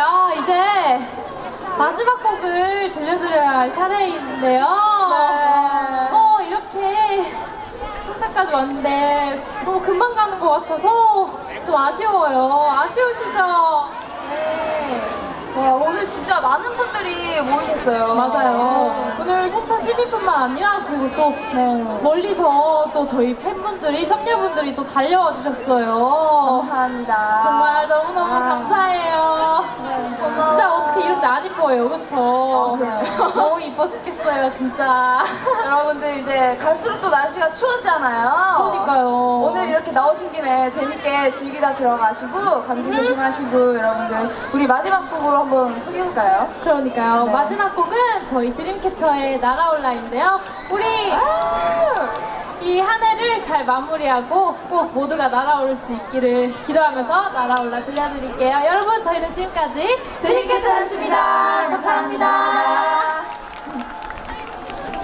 아, 이제 마지막 곡을 들려드려야 할 차례인데요. 네. 어, 이렇게 선택까지 왔는데 너무 금방 가는 것 같아서 좀 아쉬워요. 아쉬우시죠? 네. 와, 오늘 진짜 많은 분들이 모이셨어요. 맞아요. 오늘 소타 12분만 아니라 그리고 또 네. 멀리서 또 저희 팬분들이, 섭녀분들이 또 달려와 주셨어요. 감사합니다. 정말 너무너무 아. 감사해요. 이런데 안 이뻐요, 그쵸? 아? 너무 이뻐 죽겠어요, 진짜. 여러분들 이제 갈수록 또 날씨가 추워지잖아요. 그러니까요. 오늘 이렇게 나오신 김에 재밌게 즐기다 들어가시고 감기 조심하시고 여러분들 우리 마지막 곡으로 한번 소개해볼까요? 그러니까요. 네. 마지막 곡은 저희 드림캐쳐의 날아올라인데요. 우리 해를 잘 마무리하고 꼭 모두가 날아올 수 있기를 기도하면서 날아올라 들려드릴게요. 여러분, 저희는 지금까지 드림캐쳐였습니다. 감사합니다.